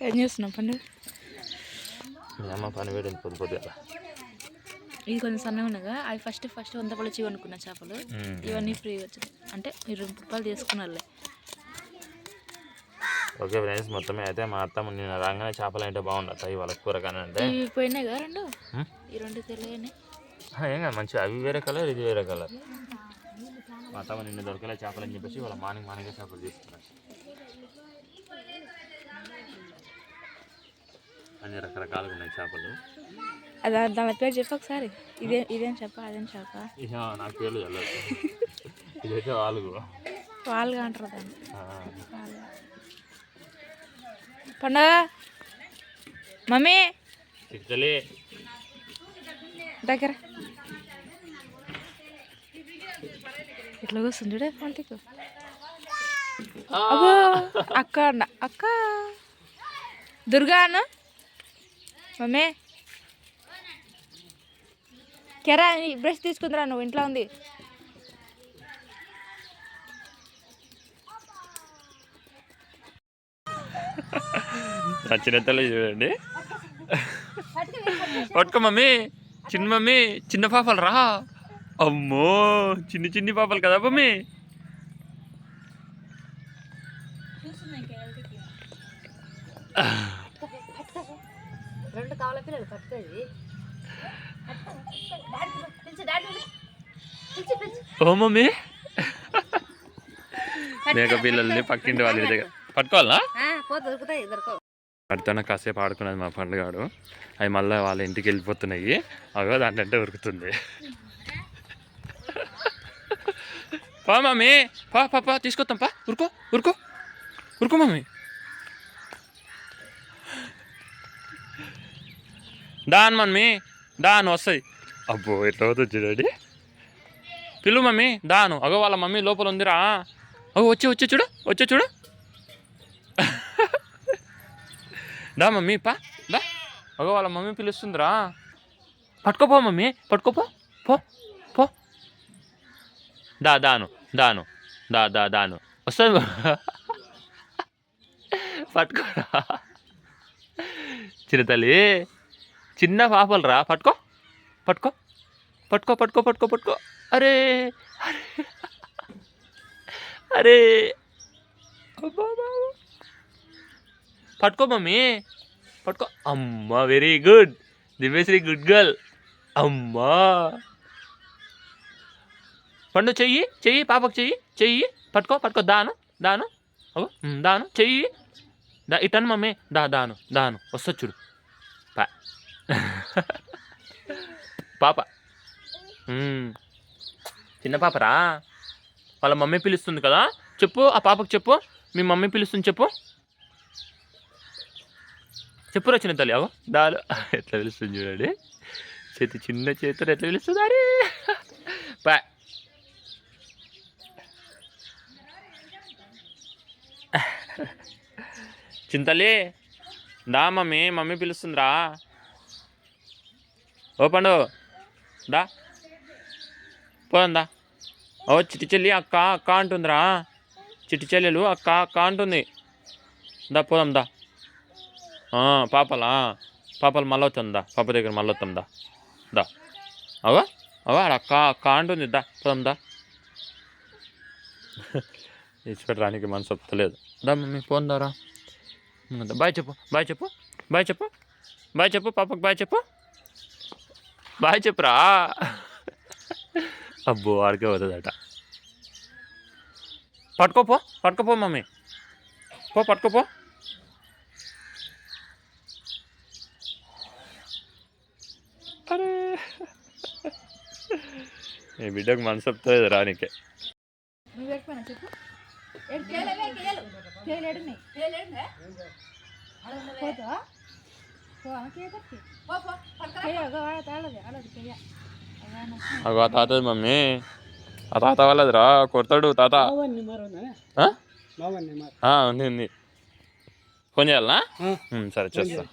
ఏం చేస్తున్నావు పండుగ మీ అమ్మ పని వేడింది పొద్దు పొద్దుగా ఇవి కొంచెం సన్నగా ఉన్నాయిగా అవి ఫస్ట్ ఫస్ట్ వంద పళ్ళు చీవ అనుకున్న చేపలు. ఇవన్నీ ఫ్రీ వచ్చినాయి. అంటే మీరు రూపాయలు తీసుకున్నారులే. ఓకే ఫ్రెండ్స్ మొత్తమే అయితే మా అత్తమ్మ నిన్న రాగానే చేపలు అంటే బాగుండదు ఇవాళ కూర కానీ అంటే ఇవి పోయినాయి కదా రెండు? ఈ రెండు తెలియని. ఏం కాదు మంచిగా అవి వేరే కలర్ ఇది వేరే కలర్. మా అత్తమ్మ నిన్న దొరకలే చేపలు అని చెప్పేసి ఇవాళ మార్నింగ్ మార్నింగ్ చేపలు తీసుకున్నాను అన్ని రకరకాలుగా ఉన్నాయి చేపలు. అది దాని పేరు చెప్పు ఒకసారి. ఇదే ఇదేం చెప్ప అదేం చెప్ప నాకు పేర్లు చల్లదు ఇదైతే వాలుగు. అంటారు దాన్ని. పండగ? మమ్మీ? చిట్టలి దగ్గర. ఇట్లా కూర్చుంది చూడే పంటికు అక్క అండ అక్క. దుర్గా అన్న మమ్మీ? కెరా బ్రష్ తీసుకుందిరా నువ్వు ఇంట్లో ఉంది. నా చిన్న తల్లి చూడండి పట్టుకో మమ్మీ. చిన్న మమ్మీ చిన్న పాపలు రా. అమ్మో చిన్ని చిన్ని పాపలు కదా మమ్మీ. రెండు కావాల పిల్లలు పట్టుకోది ఓ మమ్మీ. మేక పిల్లల్ని పక్కింటి వాళ్ళ దగ్గర. పట్టుకోవాలా పో దొరుకుతాయి వాటితోనే కాసేపు ఆడుకున్నది మా పండుగాడు. అవి మళ్ళీ వాళ్ళ ఇంటికి వెళ్ళిపోతున్నాయి. అవో దాంట్లో ఉరుకుతుంది. పా మమ్మీ పా పా పా తీసుకొస్తాం పా ఉరుకో ఉరుకో ఉరుకో మమ్మీ దాన్ మమ్మీ దాను వస్తాయి. అబ్బో ఎట్లా అవుతుంది చూడండి. పిల్లు మమ్మీ దాను అగో వాళ్ళ మమ్మీ లోపల ఉందిరా. అగో వచ్చి వచ్చి చూడు వచ్చి చూడు. దా మమ్మీ పా దా. అగో వాళ్ళ మమ్మీ పిలుస్తుందిరా. పట్టుకోపో మమ్మీ పట్టుకోపో. పో పో. దా దాను దాను. దా దా దాను. వస్తుంది పట్టుకోరా. చిన్న తల్లి చిన్న పాపలు రా పట్టుకో పట్టుకో. పట్టుకో పట్టుకో పట్టుకో పట్టుకో. అరే అరే. అరే. అబ్బా, పట్టుకో మమ్మీ. పట్టుకో. అమ్మా very good Divyasri good girl అమ్మా. పండు చెయ్యి చెయ్యి పాపకు చెయ్యి చెయ్యి. పట్టుకో పట్టుకో. దాను దాను. ఓ దాను చెయ్యి. దా ఇటను మమ్మీ. దా దాను దాను. వస్తా చూడు. పా. పాప. చిన్న పాపరా? వాళ్ళ మమ్మీ పిలుస్తుంది కదా? చెప్పు ఆ పాపకు చెప్పు. మీ మమ్మీ పిలుస్తుంది చెప్పు. చెప్పురా చిన్న తల్లి అవో దాలు. ఎట్లా పిలుస్తుంది చూడండి. చేతి చిన్న చేతులు ఎట్లా పిలుస్తుంది అరే పా. చింతల్లి దా మమ్మీ మమ్మీ పిలుస్తుందిరా. ఓ పండు దా. పోదా ఓ చిట్టి చెల్లి అక్క అక్క అంటుందిరా. చిట్టి చెల్లెలు అక్క అక్క అంటుంది. దా పోదాం దా. పాపలా? పాపలు మళ్ళీ పాప దగ్గర మళ్ళీ దా. అవా అవా ఆడ అక్క అక్క అంటుంది దా పదందా ఇచ్చిపెట్టడానికి మనసు ఒప్పుతలేదు దా మమ్మీ ద్వారా బాయ్ చెప్పు బాయ్ చెప్పు బాయ్ చెప్పు బాయ్ చెప్పు పాపకు బాయ్ చెప్పు. బాయ్ చెప్పురా. అబ్బో ఆడికే పోతుందట పట్టుకోపో పట్టుకోపో మమ్మీ. పో పట్టుకోపో అరే ఈ బిడ్డకు మనసు వస్తుంది రానికే నువ్వు ఎడిపోయినా చెప్పు ఏడున్నాయి? పోతా పో ఆమెకి ఏదక్కి కేయ అగో తాతది మమ్మీ. ఆ తాత వాళ్ళదిరా కొడతాడు తాత. ఉందా ఉంది. ఫోన్ చేయాలనా? సరే చేస్తా.